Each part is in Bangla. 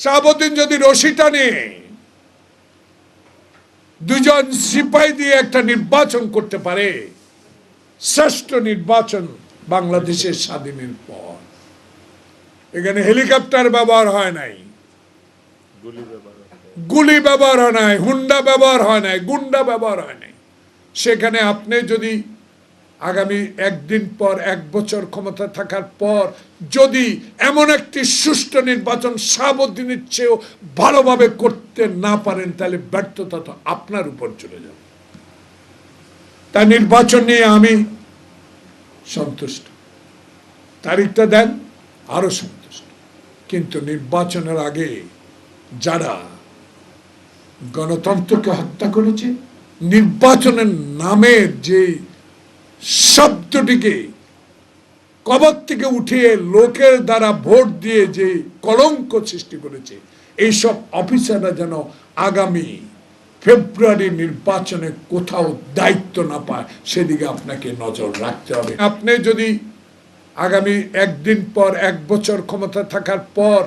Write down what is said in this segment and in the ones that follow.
শাহাবুদ্দিন যদি রশি টানে দুজন সিপাই দিয়ে একটা নির্বাচন করতে পারে শ্রেষ্ঠ নির্বাচন বাংলাদেশের স্বাধীনের পর। এখানে হেলিকপ্টার ব্যবহার হয় নাই। গুলি ব্যবহার হয় নাই হুন্ডা ব্যবহার হয় নাই গুন্ডা ব্যবহার হয় নাই। সেখানে আপনি যদি আগামী একদিন পর এক বছর ক্ষমতা থাকার পর যদি এমন একটি সুষ্ঠু নির্বাচন সাবুদ্দিনের চেয়েও ভালোভাবে করতে না পারেন, তাহলে ব্যর্থতা তো আপনার উপর চলে যাবে। তাই নির্বাচন নিয়ে আমি সন্তুষ্ট। তারিখটা দেন, আরও সন্তুষ্ট। কিন্তু নির্বাচনের আগে যারা গণতন্ত্রকে হত্যা করেছে, নির্বাচনের নামের যে শব্দটিকে কবর থেকে উঠিয়ে লোকের দ্বারা ভোট দিয়ে যে কলঙ্ক সৃষ্টি করেছে, এইসব অফিসাররা যেন আগামী ফেব্রুয়ারি নির্বাচনে কোথাও দায়িত্ব না পায়, সেদিকে আপনাকে নজর রাখতে হবে। আপনি যদি আগামী একদিন পর এক বছর ক্ষমতা থাকার পর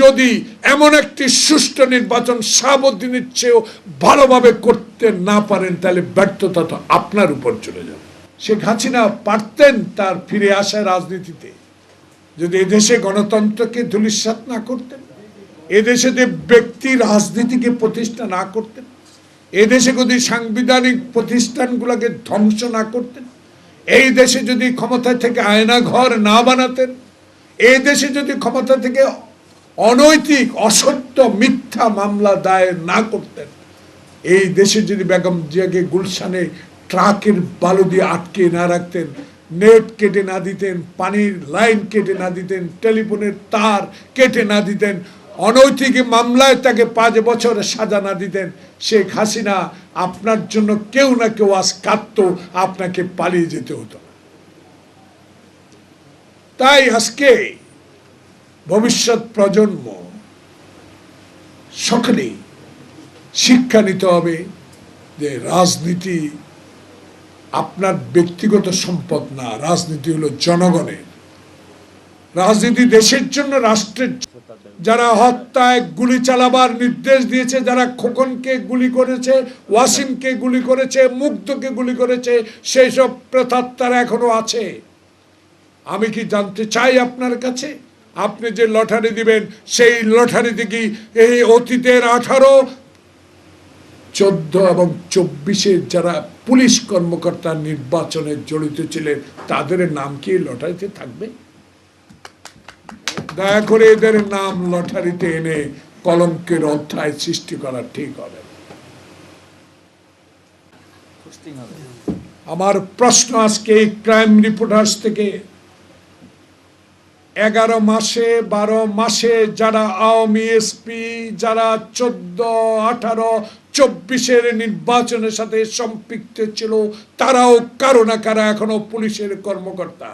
যদি এমন একটি সুষ্ঠু নির্বাচন সাবধানের চেয়েও ভালোভাবে করতে না পারেন, তাহলে ব্যর্থতা তো আপনার উপর চলে যাবে। শেখ হাসিনা পারতেন তার ফিরে আসা রাজনীতিতে। যদি এদেশে গণতন্ত্রকে ধূলিসাৎ না করতেন, এদেশে যে ব্যক্তি রাজনীতিকে প্রতিষ্ঠা না করতেন, এদেশে যদি সাংবিধানিক প্রতিষ্ঠানগুলোকে ধ্বংস না করতেন, এই দেশে যদি ক্ষমতা থেকে আয়না ঘর না বানাতেন এই দেশে যদি ক্ষমতা থেকে অনৈতিক, অসত্য, মিথ্যা মামলা দায়ের না করতেন, এই দেশে যদি বেগম জিয়াকে গুলশানে ট্রাকের বালু দিয়ে আটকে না রাখতেন, নেট কেটে না দিতেন, পানির লাইন কেটে না দিতেন, টেলিফোনের তার কেটে না দিতেন, অনৈতিক মামলায় তাকে পাঁচ বছর সাজা না দিতেন। শেখ হাসিনা আপনার জন্য কেউ না কেউ আজ কাঁদত, আপনাকে পালিয়ে যেতে হতো। তাই আজকে ভবিষ্যৎ প্রজন্ম সকলেই শিক্ষা নিতে হবে যে রাজনীতি আপনার ব্যক্তিগত সম্পদ না, রাজনীতি হলো জনগণের। রাজনীতি দেশের জন্য, রাষ্ট্রের যারা হত্যায় গুলি চালাবার নির্দেশ দিয়েছে, যারা খোকনকে গুলি করেছে, ওয়াসিমকে গুলি করেছে, মুগ্ধকে গুলি করেছে সেই সব প্রেতাত্মারা এখনও আছে। আমি কি জানতে চাই আপনার কাছে? আপনি যে লটারি দিবেন, সেই লটারিতে কি এই অতীতের আঠারো চোদ্দ এবং চব্বিশে যারা পুলিশ কর্মকর্তা নির্বাচনে জড়িত ছিলেন, তাদের নাম কি লটারিতে থাকবে? দয়া করে এদের নাম লটারিতে এনে কলঙ্কের অধ্যায় সৃষ্টি করা ঠিক হবে আমার প্রশ্ন আজকে এই ক্রাইম রিপোর্টার্স থেকে, এগারো মাসে, বারো মাসে যারা আওয়ামী এসপি, যারা চোদ্দ, আঠারো চব্বিশের নির্বাচনের সাথে সম্পৃক্ত ছিল তারাও কারও না কারা এখনও পুলিশের কর্মকর্তা।